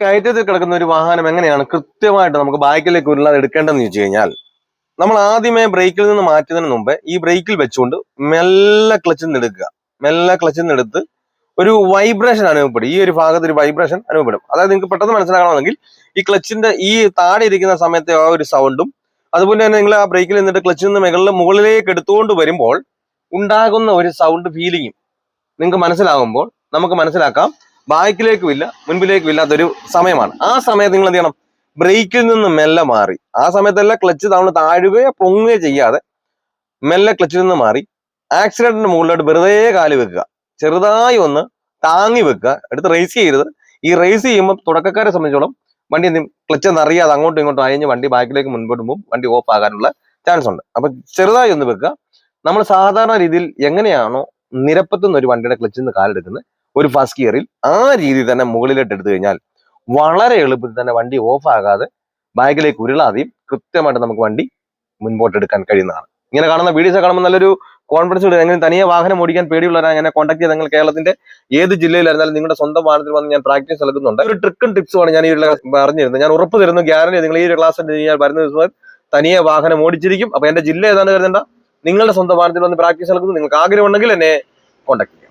കയറ്റത്തിൽ കിടക്കുന്ന ഒരു വാഹനം എങ്ങനെയാണ് കൃത്യമായിട്ട് നമുക്ക് ബാക്കിലേക്ക് ഉരുളാതെ എടുക്കേണ്ടതെന്ന് ചോദിച്ചു കഴിഞ്ഞാൽ നമ്മൾ ആദ്യമേ ബ്രേക്കിൽ നിന്ന് മാറ്റുന്നതിന് മുമ്പ് ഈ ബ്രേക്കിൽ വെച്ചുകൊണ്ട് മെല്ലെ ക്ലച്ചിൽ നിന്ന് എടുക്കുക. മെല്ലെ ക്ലച്ചിൽ നിന്ന് എടുത്ത് ഒരു വൈബ്രേഷൻ അനുഭവപ്പെടും. ഈ ഒരു ഭാഗത്ത് ഒരു വൈബ്രേഷൻ അനുഭവപ്പെടും. അതായത് നിങ്ങൾക്ക് പെട്ടെന്ന് മനസ്സിലാക്കണമെങ്കിൽ ഈ ക്ലച്ചിന്റെ ഈ താഴെ ഇരിക്കുന്ന സമയത്തെ ആ ഒരു സൗണ്ടും അതുപോലെ തന്നെ നിങ്ങൾ ആ ബ്രേക്കിൽ നിന്നിട്ട് ക്ലച്ചിൽ നിന്ന് മുകളിൽ മുകളിലേക്ക് എടുത്തുകൊണ്ട് വരുമ്പോൾ ഉണ്ടാകുന്ന ഒരു സൗണ്ട് ഫീലിംഗും നിങ്ങൾക്ക് മനസ്സിലാകുമ്പോൾ നമുക്ക് മനസ്സിലാക്കാം. ബാക്കിലേക്കും ഇല്ല മുൻപിലേക്കും ഇല്ലാത്തൊരു സമയമാണ്. ആ സമയത്ത് നിങ്ങൾ എന്ത് ചെയ്യണം? ബ്രേക്കിൽ നിന്ന് മെല്ലെ മാറി. ആ സമയത്തല്ല ക്ലച്ച് തവണ താഴുകയോ പൊങ്ങുകയോ ചെയ്യാതെ മെല്ലെ ക്ലച്ചിൽ നിന്ന് മാറി ആക്സിഡന്റിന്റെ മുകളിലോട്ട് വെറുതെ കാൽ വെക്കുക. ചെറുതായി ഒന്ന് താങ്ങി വെക്കുക. എടുത്ത് റേസ് ചെയ്യരുത്. ഈ റേസ് ചെയ്യുമ്പോൾ തുടക്കക്കാരെ സംബന്ധിച്ചോളം വണ്ടി ക്ലച്ച് എന്ന് അറിയാതെ അങ്ങോട്ടും ഇങ്ങോട്ടും അയഞ്ഞ് വണ്ടി ബാക്കിലേക്ക് മുൻപോട്ട് പോകും. വണ്ടി ഓഫ് ആകാനുള്ള ചാൻസ് ഉണ്ട്. അപ്പൊ ചെറുതായി ഒന്ന് വെക്കുക. നമ്മൾ സാധാരണ രീതിയിൽ എങ്ങനെയാണോ നിരപ്പത്തുനിന്ന് ഒരു വണ്ടിയുടെ ക്ലച്ചിൽ നിന്ന് കാലെടുക്കുന്നത്. ഒരു ഫസ്റ്റ് ഗിയറിൽ ആ രീതി തന്നെ മുകളിലോട്ട് എടുത്തു കഴിഞ്ഞാൽ വളരെ എളുപ്പത്തിൽ തന്നെ വണ്ടി ഓഫ് ആകാതെ ബാഗിലേക്ക് ഉരുളാതെയും കൃത്യമായിട്ട് നമുക്ക് വണ്ടി മുൻപോട്ട് എടുക്കാൻ കഴിയുന്നതാണ്. ഇങ്ങനെ കാണുന്ന വീഡിയോസ് കാണുമ്പോൾ നല്ലൊരു കോൺഫിഡൻസ് കിട്ടും. എങ്ങനെ തനിയെ വാഹനം ഓടിക്കാൻ പേടിയുള്ളവരാണ്. എന്നെ കോൺടാക്ട് ചെയ്ത് നിങ്ങൾ കേരളത്തിന്റെ ഏത് ജില്ലയിലായിരുന്നാലും നിങ്ങളുടെ സ്വന്തം വാഹനത്തിൽ വന്ന് ഞാൻ പ്രാക്ടീസ് നൽകുന്നുണ്ട് ഒരു ട്രിക്കും ടിപ്സുമാണ് ഞാൻ ഈ പറഞ്ഞിരുന്നത്. ഞാൻ ഉറപ്പ് തരുന്നു ഗ്യാരണ്ടി നിങ്ങൾ ഈ ക്ലാസ് ഞാൻ വരുന്ന ദിവസം തനിയെ വാഹനം ഓടിച്ചിരിക്കും. അപ്പൊ എന്റെ ജില്ല ഏതാണ് കരുതേണ്ട. നിങ്ങളുടെ സ്വന്തം വാഹനത്തിൽ വന്ന് പ്രാക്ടീസ് നൽകുന്നു നിങ്ങൾക്ക് ആഗ്രഹമുണ്ടെങ്കിൽ എന്നെ കോൺടാക്ട് ചെയ്യാം.